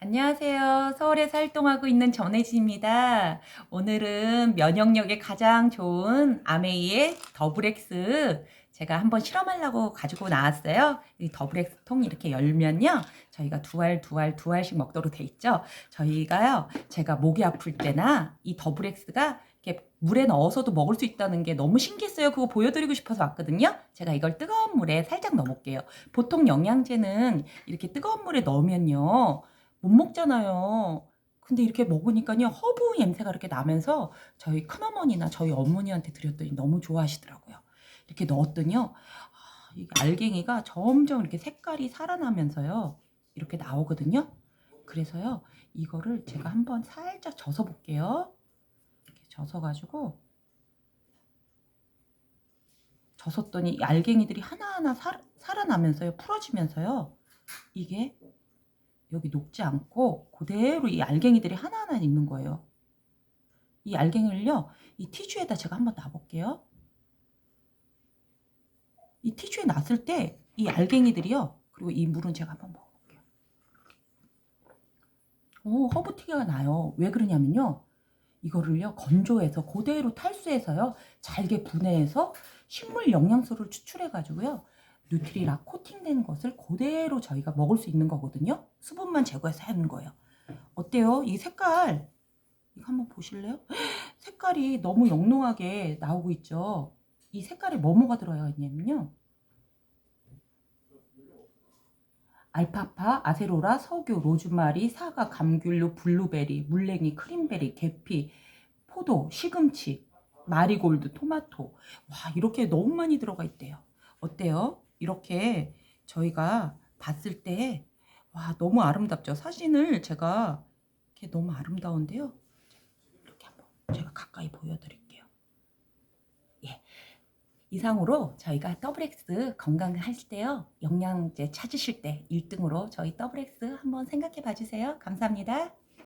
안녕하세요. 서울에서 활동하고 있는 전혜지입니다. 오늘은 면역력에 가장 좋은 아메이의 더블엑스 제가 한번 실험하려고 가지고 나왔어요. 이 더블엑스 통 이렇게 열면요. 저희가 두 알, 두 알, 두 알씩 먹도록 돼 있죠. 저희가요. 제가 목이 아플 때나 이 더블엑스가 이렇게 물에 넣어서도 먹을 수 있다는 게 너무 신기했어요. 그거 보여드리고 싶어서 왔거든요. 제가 이걸 뜨거운 물에 살짝 넣어볼게요. 보통 영양제는 이렇게 뜨거운 물에 넣으면요. 못 먹잖아요. 근데 이렇게 먹으니까요. 허브 냄새가 이렇게 나면서 저희 큰어머니나 저희 어머니한테 드렸더니 너무 좋아하시더라고요. 이렇게 넣었더니요. 아, 이 알갱이가 점점 이렇게 색깔이 살아나면서요. 이렇게 나오거든요. 그래서요. 이거를 제가 한번 살짝 젖어 볼게요. 이렇게 젖어 가지고 젖었더니 이 알갱이들이 하나하나 살, 살아나면서요. 풀어지면서요. 이게 여기 녹지 않고 그대로 이 알갱이들이 하나하나 있는 거예요. 이 알갱이를요, 이 티슈에다 제가 한번 놔볼게요. 이 티슈에 놨을 때 이 알갱이들이요, 그리고 이 물은 제가 한번 먹어볼게요. 오, 허브티가 나요. 왜 그러냐면요. 이거를요, 건조해서 그대로 탈수해서요, 잘게 분해해서 식물 영양소를 추출해가지고요, 뉴트리라 코팅된 것을 그대로 저희가 먹을 수 있는 거거든요. 수분만 제거해서 하는 거예요. 어때요? 이 색깔 이거 한번 보실래요? 색깔이 너무 영롱하게 나오고 있죠. 이 색깔에 뭐뭐가 들어가 있냐면요. 알파파, 아세로라, 석유, 로즈마리, 사과, 감귤류, 블루베리, 물냉이, 크림베리, 계피, 포도, 시금치, 마리골드, 토마토. 와, 이렇게 너무 많이 들어가 있대요. 어때요? 이렇게 저희가 봤을 때, 와, 너무 아름답죠? 사진을 제가 이렇게 너무 아름다운데요. 이렇게 한번 제가 가까이 보여드릴게요. 예. 이상으로 저희가 더블엑스 건강하실 때요. 영양제 찾으실 때 1등으로 저희 더블엑스 한번 생각해 봐주세요. 감사합니다.